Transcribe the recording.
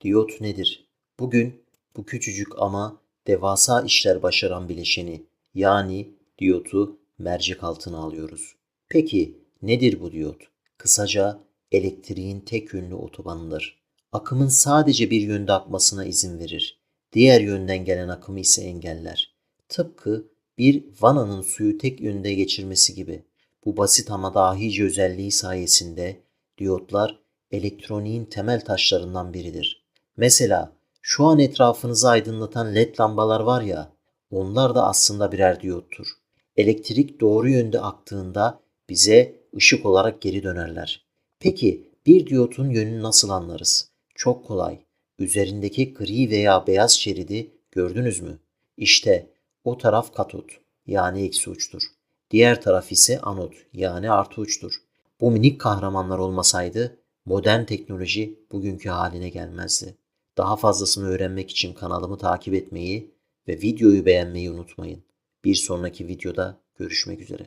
Diyot nedir? Bugün bu küçücük ama devasa işler başaran bileşeni yani diyotu mercek altına alıyoruz. Peki nedir bu diyot? Kısaca elektriğin tek yönlü otobanıdır. Akımın sadece bir yönde akmasına izin verir. Diğer yönden gelen akımı ise engeller. Tıpkı bir vananın suyu tek yönde geçirmesi gibi. Bu basit ama dahice özelliği sayesinde diyotlar elektroniğin temel taşlarından biridir. Mesela şu an etrafınızı aydınlatan led lambalar var ya, onlar da aslında birer diyottur. Elektrik doğru yönde aktığında bize ışık olarak geri dönerler. Peki bir diyotun yönünü nasıl anlarız? Çok kolay. Üzerindeki gri veya beyaz şeridi gördünüz mü? İşte o taraf katot yani eksi uçtur. Diğer taraf ise anot yani artı uçtur. Bu minik kahramanlar olmasaydı modern teknoloji bugünkü haline gelmezdi. Daha fazlasını öğrenmek için kanalımı takip etmeyi ve videoyu beğenmeyi unutmayın. Bir sonraki videoda görüşmek üzere.